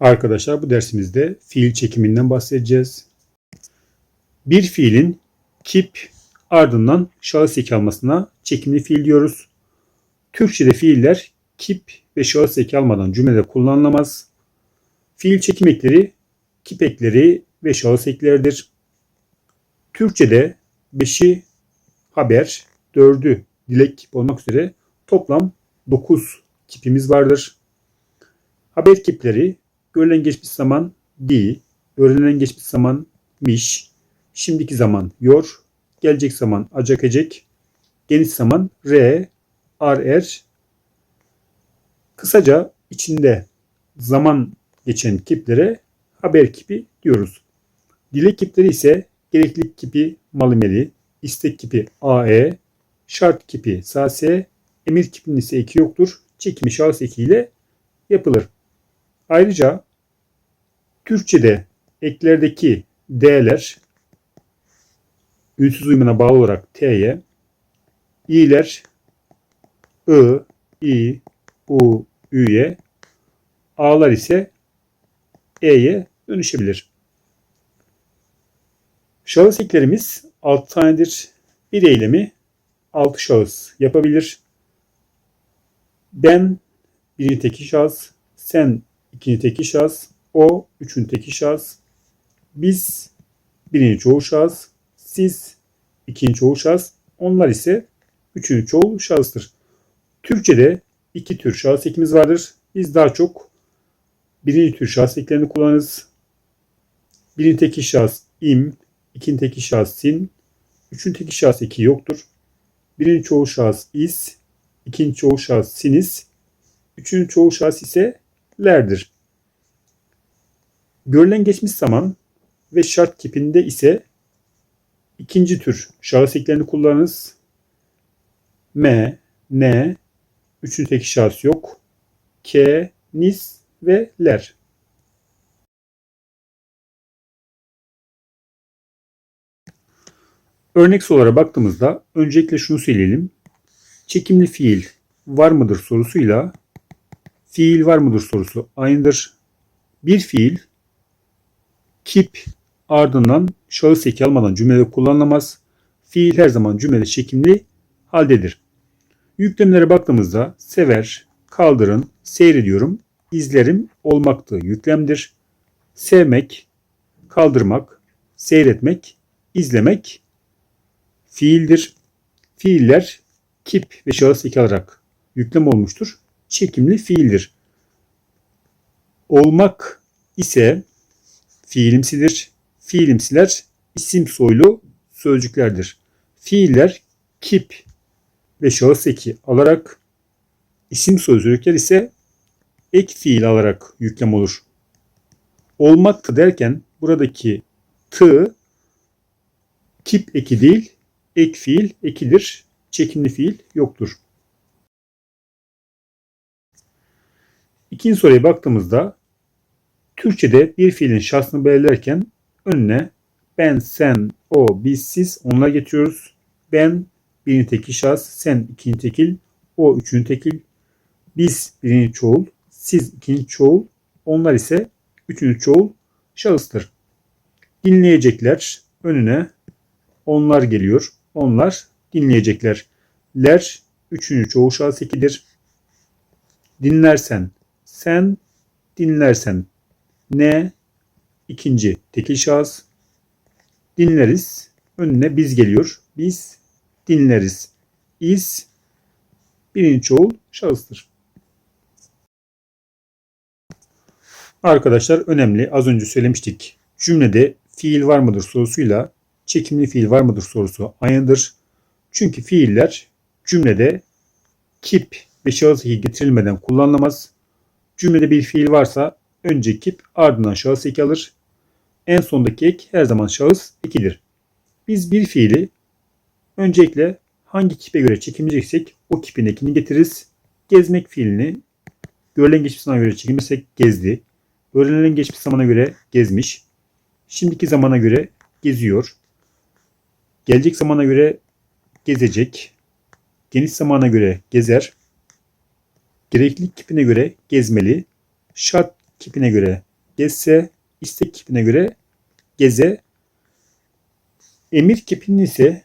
Arkadaşlar bu dersimizde fiil çekiminden bahsedeceğiz. Bir fiilin kip ardından şahıs eki almasına çekimli fiil diyoruz. Türkçede fiiller kip ve şahıs eki almadan cümlede kullanılamaz. Fiil çekim ekleri kip ekleri ve şahıs ekleridir. Türkçede 5'i haber, 4'ü dilek kip olmak üzere toplam 9 kipimiz vardır. Haber kipleri görülen geçmiş zaman di, öğrenilen geçmiş zaman miş, şimdiki zaman yor, gelecek zaman acak ecek, geniş zaman re, ar er. Kısaca içinde zaman geçen kiplere haber kipi diyoruz. Dilek kipleri ise gereklilik kipi malimeli, istek kipi ae, şart kipi sase, emir kipinin ise eki yoktur. Çekimi şahıs ekiyle yapılır. Ayrıca Türkçe'de eklerdeki D'ler ünsüz uyumuna bağlı olarak T'ye, İ'ler I, İ, U, Ü'ye, A'lar ise E'ye dönüşebilir. Şahıs eklerimiz 6 tanedir. Bir eylemi 6 şahıs yapabilir. Ben birinci teki şahıs, sen ikinci teki şahıs, o üçüncü teki şahıs, biz birinci çoğul şahıs, siz ikinci çoğul şahıs, onlar ise üçüncü çoğul şahıstır. Türkçede iki tür şahıs ekimiz vardır. Biz daha çok birinci tür şahıs eklerini kullanırız. Birinci teki şahıs im, ikinci teki şahıs sin, üçüncü teki şahıs eki yoktur. Birinci çoğul şahıs is, ikinci çoğul şahıs siniz, üçüncü çoğul şahıs ise lerdir. Görülen geçmiş zaman ve şart kipinde ise ikinci tür şahıs eklerini kullanırız. M, N, üçüncü tek şahıs yok. K, nis ve ler. Örnek olarak baktığımızda öncelikle şunu söyleyelim. Çekimli fiil var mıdır sorusuyla fiil var mıdır sorusu aynıdır. Bir fiil kip ardından şahıs eki almadan cümlede kullanılamaz. Fiil her zaman cümlede çekimli haldedir. Yüklemlere baktığımızda sever, kaldırın, seyrediyorum, izlerim olmaktı yüklemdir. Sevmek, kaldırmak, seyretmek, izlemek fiildir. Fiiller kip ve şahıs eki alarak yüklem olmuştur. Çekimli fiildir. Olmak ise fiilimsidir. Fiilimsiler isim soylu sözcüklerdir. Fiiller kip ve şahıs eki alarak isim sözcükler ise ek fiil alarak yüklem olur. Olmaktı derken buradaki tı kip eki değil ek fiil ekidir. Çekimli fiil yoktur. İkinci soruya baktığımızda Türkçe'de bir fiilin şahsını belirlerken önüne ben, sen, o, biz, siz onlar getiriyoruz. Ben birinci tekil şahıs, sen ikinci tekil, o üçüncü tekil, biz birinci çoğul, siz ikinci çoğul, onlar ise üçüncü çoğul şahıstır. Dinleyecekler önüne onlar geliyor. Onlar dinleyecekler. Ler üçüncü çoğul şahıs ekidir. Dinlersen, sen dinlersen ne ikinci tekil şahıs dinleriz. Önüne biz geliyor. Biz dinleriz. İz birinci çoğul şahıstır. Arkadaşlar önemli. Az önce söylemiştik. Cümlede fiil var mıdır sorusuyla çekimli fiil var mıdır sorusu aynıdır. Çünkü fiiller cümlede kip ve şahıs getirilmeden kullanılamaz. Cümlede bir fiil varsa önce kip ardından şahıs eki alır. En sondaki ek her zaman şahıs ekidir. Biz bir fiili öncelikle hangi kipe göre çekimleyeceksek o kipin ekini getiririz. Gezmek fiilini görülen geçmiş zamana göre çekilmesek gezdi. Öğrenilen geçmiş zamana göre gezmiş. Şimdiki zamana göre geziyor. Gelecek zamana göre gezecek. Geniş zamana göre gezer. Gereklilik kipine göre gezmeli. Şart kipine göre gezse, istek kipine göre geze. Emir kipinin ise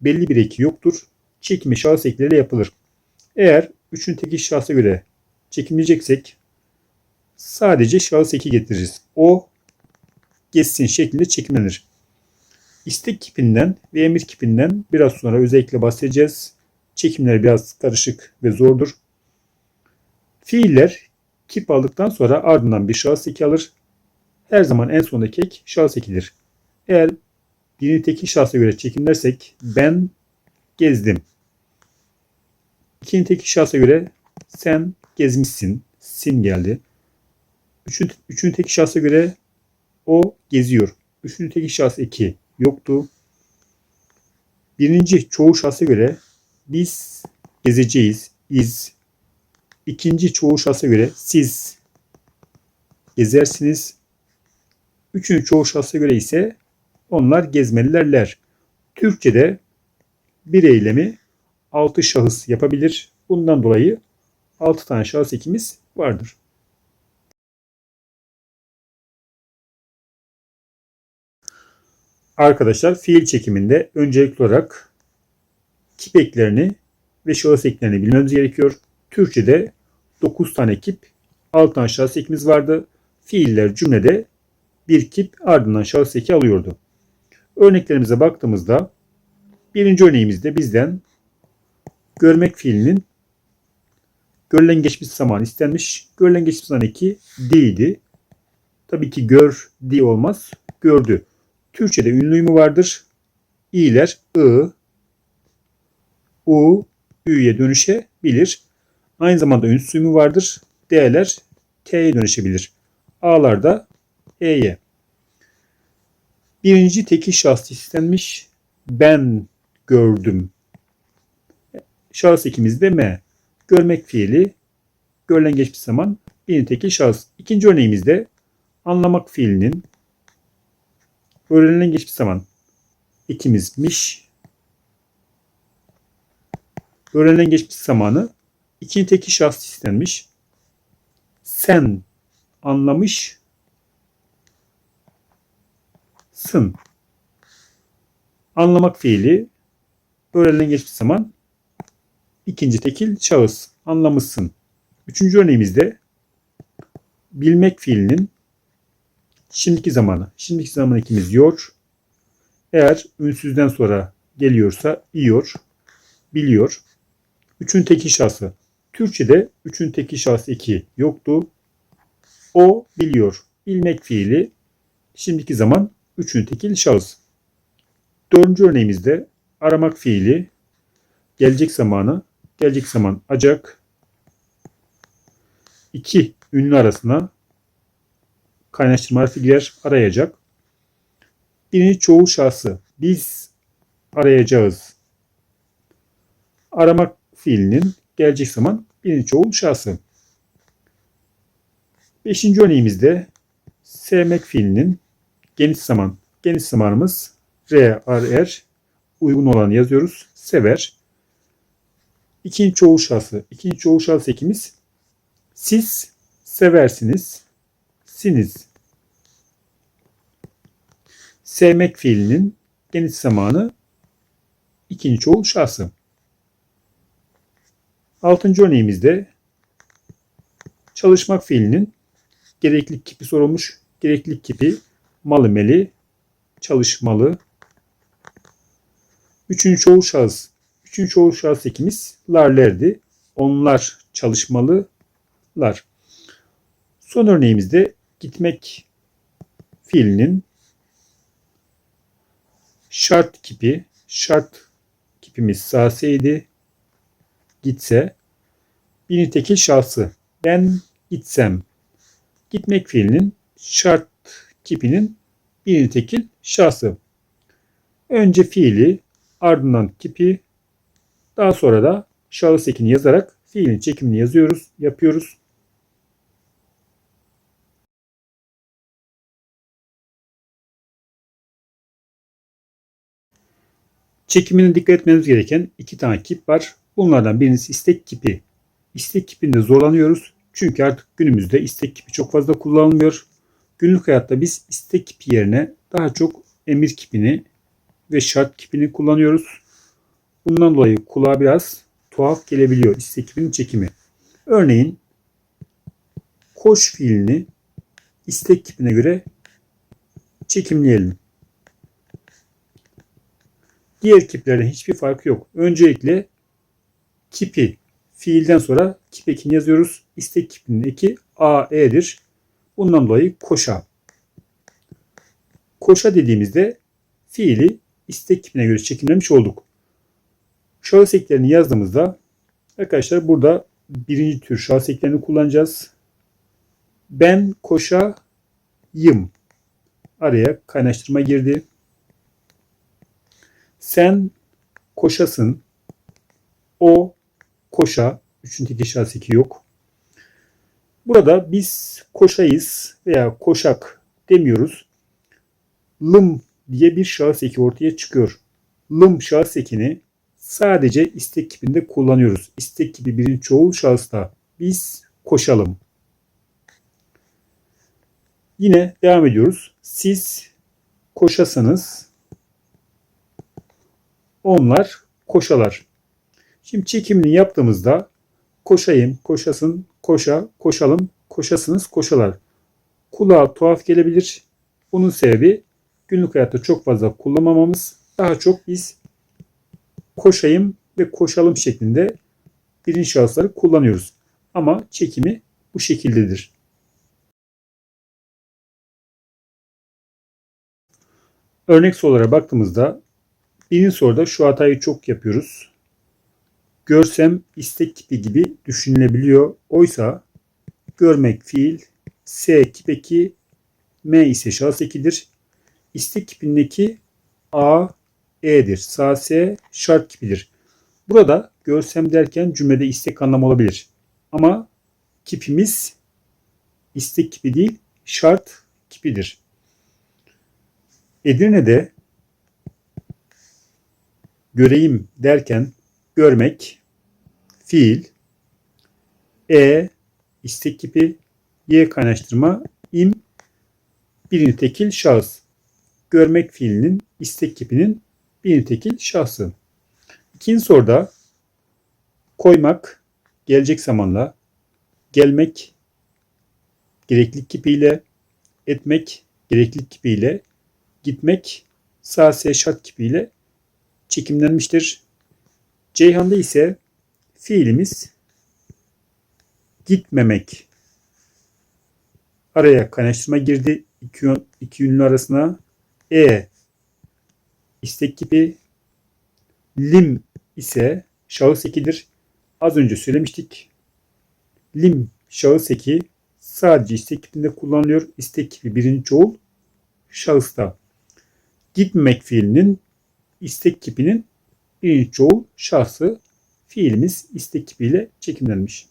belli bir eki yoktur. Çekimi şahıs ekleriyle yapılır. Eğer üçün teki şahsa göre çekimleyeceksek sadece şahıs eki getiririz. O geçsin şeklinde çekimlenir. İstek kipinden ve emir kipinden biraz sonra özellikle bahsedeceğiz. Çekimler biraz karışık ve zordur. Fiiller kip aldıktan sonra ardından bir şahıs eki alır. Her zaman en sondaki ek şahıs ekidir. Eğer birini tekil şahsa göre çekimlersek ben gezdim. İkinci tekil şahsa göre sen gezmişsin. Sin geldi. Üçün, üçüncü tekil şahsa göre o geziyor. Üçüncü tekil şahs eki yoktu. Birinci çoğu şahsa göre biz gezeceğiz. iz. İkinci çoğu şahsa göre siz gezersiniz. Üçüncü çoğu şahsa göre ise onlar gezmelilerler. Türkçe'de bir eylemi altı şahıs yapabilir. Bundan dolayı altı tane şahıs ekimiz vardır. Arkadaşlar fiil çekiminde öncelikli olarak kip eklerini ve şahıs eklerini bilmemiz gerekiyor. Türkçe'de 9 tane kip, 6 tane şahıs ekimiz vardı. Fiiller cümlede bir kip ardından şahıs eki alıyordu. Örneklerimize baktığımızda birinci örneğimizde bizden görmek fiilinin görülen geçmiş zaman istenmiş. Görülen geçmiş zaman eki değildi. Tabii ki gör di olmaz. Gördü. Türkçe'de ünlü mü vardır? İ'ler ı, u, ü'ye dönüşebilir. Aynı zamanda mü vardır? D'ler t'ye dönüşebilir. A'lar da e'ye. Birinci tekil şahs istenmiş. Ben gördüm. Şahıs ekimiz de M. Görmek fiili görülen geçmiş zaman birinci tekil şahıs. İkinci örneğimizde anlamak fiilinin öğrenilen geçmiş zaman ikimizmiş. Öğrenilen geçmiş zamanı ikinci tekil şahs istenmiş. Sen anlamış sın. Anlamak fiili öğrenilen geçmiş zaman ikinci tekil şahıs anlamışsın. Üçüncü örneğimizde bilmek fiilinin şimdiki zamanı. Şimdiki zaman ikimiz yor. Eğer ünsüzden sonra geliyorsa iyor, biliyor. Üçün tekil şahsı. Türkçe'de üçün tekil şahsı iki yoktu. O biliyor. Bilmek fiili şimdiki zaman üçün tekil şahıs. Dördüncü örneğimizde aramak fiili gelecek zamanı gelecek zaman acak iki ünlü arasına kaynaştırma harfi arayacak. Birinci çoğul şahsı biz arayacağız. Aramak fiilinin gelecek zaman birinci çoğul şahsı. Beşinci örneğimizde sevmek fiilinin geniş zaman. Geniş zamanımız R, R, R uygun olanı yazıyoruz. Sever. İkinci çoğul şahsı. İkinci çoğul şahsı ekimiz siz seversiniz. Siniz. Sevmek fiilinin geniş zamanı ikinci çoğul şahsı. Altıncı örneğimizde çalışmak fiilinin gereklilik kipi sorulmuş. Gereklilik kipi malı meli, çalışmalı. Üçüncü çoğul şahıs. Üçüncü çoğul şahıs ekimiz larlerdi. Onlar çalışmalılar. Son örneğimizde gitmek fiilinin şart kipi, şart kipimiz saseydi. Gitse, bir tekil şahsı. Ben gitsem. Gitmek fiilinin şart kipinin bir tekil şahsı. Önce fiili, ardından kipi, daha sonra da şahıs ekini yazarak fiilin çekimini yazıyoruz, yapıyoruz. Çekimine dikkat etmemiz gereken iki tane kip var. Bunlardan birincisi istek kipi. İstek kipinde zorlanıyoruz. Çünkü artık günümüzde istek kipi çok fazla kullanılmıyor. Günlük hayatta biz istek kipi yerine daha çok emir kipini ve şart kipini kullanıyoruz. Bundan dolayı kulağa biraz tuhaf gelebiliyor istek kipinin çekimi. Örneğin koş fiilini istek kipine göre çekimleyelim. Diğer kiplerden hiçbir farkı yok. Öncelikle kipi fiilden sonra kip ekini yazıyoruz. İstek kipinin eki a, e'dir. Bundan dolayı koşa. Koşa dediğimizde fiili istek kipine göre çekimlemiş olduk. Şahıs eklerini yazdığımızda arkadaşlar burada birinci tür şahıs eklerini kullanacağız. Ben koşayım. Araya kaynaştırma girdi. Sen koşasın. O koşa. Üçün teki şahıs yok. Burada biz koşayız veya koşak demiyoruz. Lım diye bir şahıs eki ortaya çıkıyor. Lım şahıs ekini sadece istek kipinde kullanıyoruz. İstek kipi birinci çoğul şahısta. Biz koşalım. Yine devam ediyoruz. Siz koşasanız onlar koşalar. Şimdi çekimini yaptığımızda koşayım, koşasın, koşa, koşalım, koşasınız, koşalar. Kulağa tuhaf gelebilir. Bunun sebebi günlük hayatta çok fazla kullanmamamız. Daha çok biz koşayım ve koşalım şeklinde birinci şahısları kullanıyoruz. Ama çekimi bu şekildedir. Örnek sorulara baktığımızda birinci soruda şu hatayı çok yapıyoruz. Görsem istek kipi gibi düşünülebiliyor. Oysa görmek fiil, S kipeki, M ise şahıs ekidir. İstek kipindeki A, E'dir. Sağ S şart kipidir. Burada görsem derken cümlede istek anlamı olabilir. Ama kipimiz istek kipi değil, şart kipidir. Edirne'de göreyim derken görmek fiil e istek kipi y kaynaştırma im birinci tekil şahıs. Görmek fiilinin istek kipinin birinci tekil şahsı. İkinci soruda koymak gelecek zamanla gelmek gereklilik kipiyle etmek gereklilik kipiyle gitmek sağ S şart kipiyle çekimlenmiştir. Ceyhan'da ise fiilimiz gitmemek. Araya kaynaştırma girdi. İki, iki ünlü arasına e istek kipi lim ise şahıs ekidir. Az önce söylemiştik. Lim şahıs eki sadece istek kipinde kullanılıyor. İstek kipi birinci çoğul şahısta. Gitmemek fiilinin istek kipinin birinci çoğul şahsı fiilimiz istek kipiyle çekimlenmiş.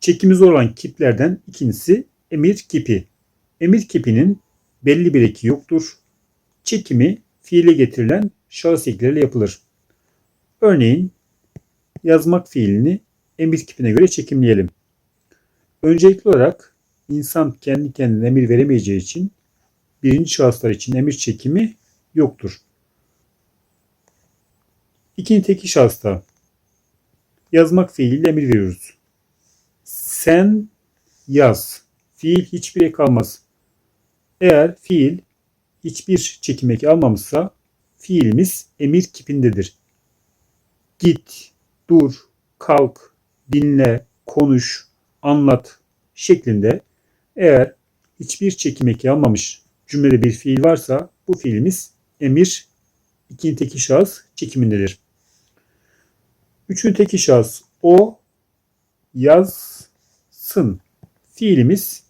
Çekimi zor olan kiplerden ikincisi emir kipi. Emir kipinin belli bir eki yoktur. Çekimi fiile getirilen şahıs ekleriyle yapılır. Örneğin yazmak fiilini emir kipine göre çekimleyelim. Öncelikli olarak insan kendi kendine emir veremeyeceği için birinci şahıslar için emir çekimi yoktur. İkinci teki şahısta yazmak fiiliyle emir veriyoruz. Sen yaz. Fiil hiçbir ek almaz. Eğer fiil hiçbir çekim eki almamışsa fiilimiz emir kipindedir. Git, dur, kalk, dinle, konuş, anlat şeklinde eğer hiçbir çekim eki almamış cümlede bir fiil varsa bu fiilimiz emir ikinci teki şahıs çekimindedir. Üçüncü teki şahıs o yazsın. Fiilimiz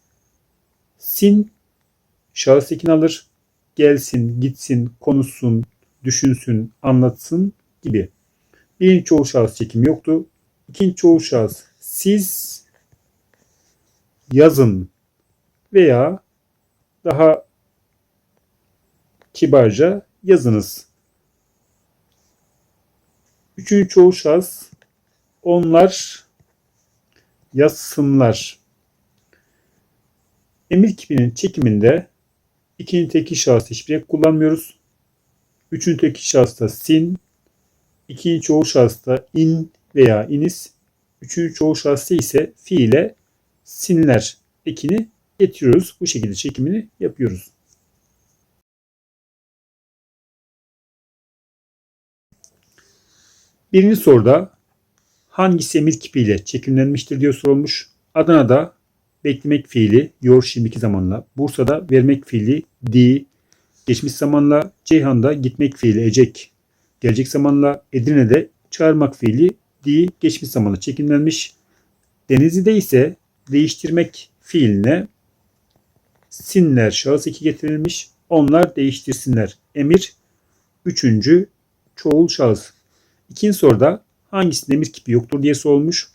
sin şahıs ekini alır. Gelsin, gitsin, konuşsun, düşünsün, anlatsın gibi. Birinci çoğul şahıs çekimi yoktu. İkinci çoğul şahıs siz yazın veya daha kibarca yazınız. Üçüncü çoğul şahıs onlar yazsınlar. Emir kipinin çekiminde ikinci tekil şahıs hiçbir kullanmıyoruz. Üçüncü tekil şahısta sin, ikinci çoğul şahısta in veya inis, üçüncü çoğul şahısta ise fiile sinler ekini getiriyoruz. Bu şekilde çekimini yapıyoruz. Birinci soruda hangisi emir kipiyle çekimlenmiştir diye sorulmuş. Adana'da beklemek fiili yor şimdiki zamanla, Bursa'da vermek fiili di geçmiş zamanla, Ceyhan'da gitmek fiili ecek gelecek zamanla, Edirne'de çağırmak fiili di geçmiş zamanla çekimlenmiş. Denizli'de ise değiştirmek fiiline sinler şahıs eki getirilmiş. Onlar değiştirsinler. Emir üçüncü çoğul şahıs. İkinci soruda hangisinde emir kipi yoktur diye sorulmuş.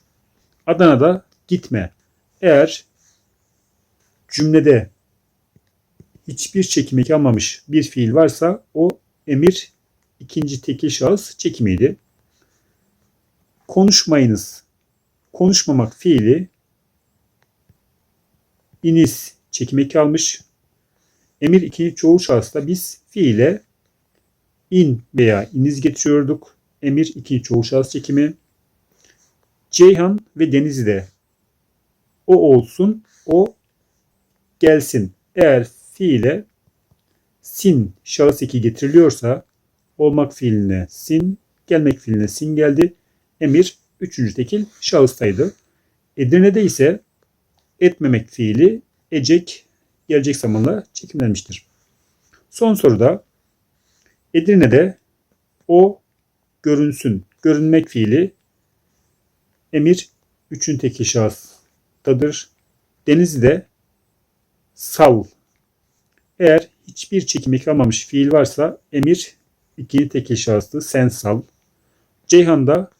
Adana'da gitme. Eğer cümlede hiçbir çekim eki almamış bir fiil varsa o emir ikinci tekil şahıs çekimiydi. Konuşmayınız. Konuşmamak fiili iniz çekim eki almış. Emir ikinci çoğul şahısta biz fiile in veya iniz getiriyorduk. Emir ikinci çoğul şahıs çekimi. Ceyhan ve Denizli'de o olsun, o gelsin. Eğer fiile sin şahıs eki getiriliyorsa olmak fiiline sin, gelmek fiiline sin geldi. Emir üçüncü tekil şahıstaydı. Edirne'de ise etmemek fiili ecek gelecek zamanla çekimlenmiştir. Son soruda Edirne'de o görünsün. Görünmek fiili emir üçün tekil şahıstadır. Denizli'de sal. Eğer hiçbir çekim eki almamış fiil varsa emir ikinci tekil şahıstı sen sal. Ceyhan'da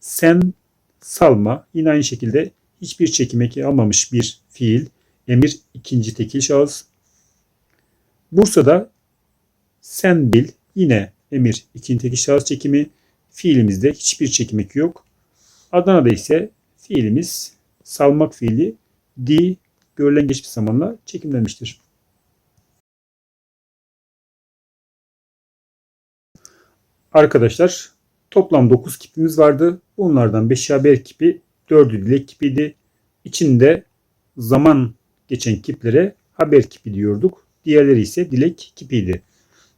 sen salma. Yine aynı şekilde hiçbir çekim eki almamış bir fiil. Emir ikinci tekil şahıs. Bursa'da sen bil. Yine emir ikinci tekil şahıs çekimi. Fiilimizde hiçbir çekim eki yok. Adana'da ise fiilimiz salmak fiili di görülen geçmiş zamanla çekimlenmiştir. Arkadaşlar toplam 9 kipimiz vardı. Bunlardan 5'i haber kipi, 4'ü dilek kipiydi. İçinde zaman geçen kiplere haber kipi diyorduk. Diğerleri ise dilek kipiydi.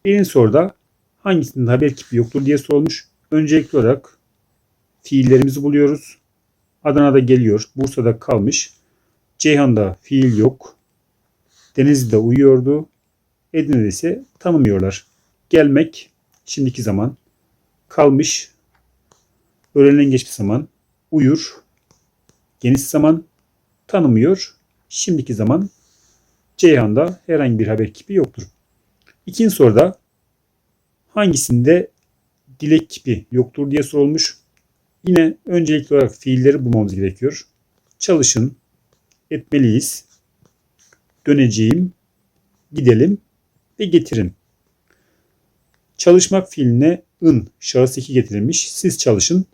Birinci soruda hangisinin haber kipi yoktur diye sorulmuş. Öncelikli olarak fiillerimizi buluyoruz. Adana'da geliyor, Bursa'da kalmış. Ceyhan'da fiil yok. Denizli'de uyuyordu. Edirne'de ise tanımıyorlar. Gelmek şimdiki zaman. Kalmış öğrenilen geçmiş zaman. Uyur geniş zaman. Tanımıyor şimdiki zaman. Ceyhan'da herhangi bir haber kipi yoktur. İkinci soruda hangisinde dilek kipi yoktur diye sorulmuş. Yine öncelikli olarak fiilleri bulmamız gerekiyor. Çalışın, etmeliyiz, döneceğim, gidelim ve getirin. Çalışmak fiiline ın şahıs 2 getirilmiş. Siz çalışın.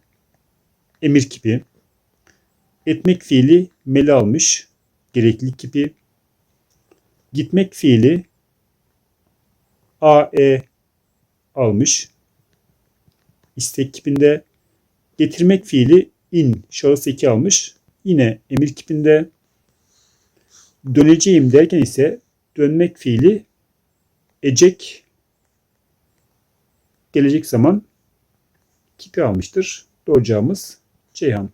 Emir kipi. Etmek fiili meli almış. Gereklilik kipi. Gitmek fiili AE almış. İstek kipinde. Getirmek fiili in şahıs 2 almış. Yine emir kipinde. Döneceğim derken ise dönmek fiili ecek gelecek zaman kipi almıştır. Doğacağımız Ceyhan.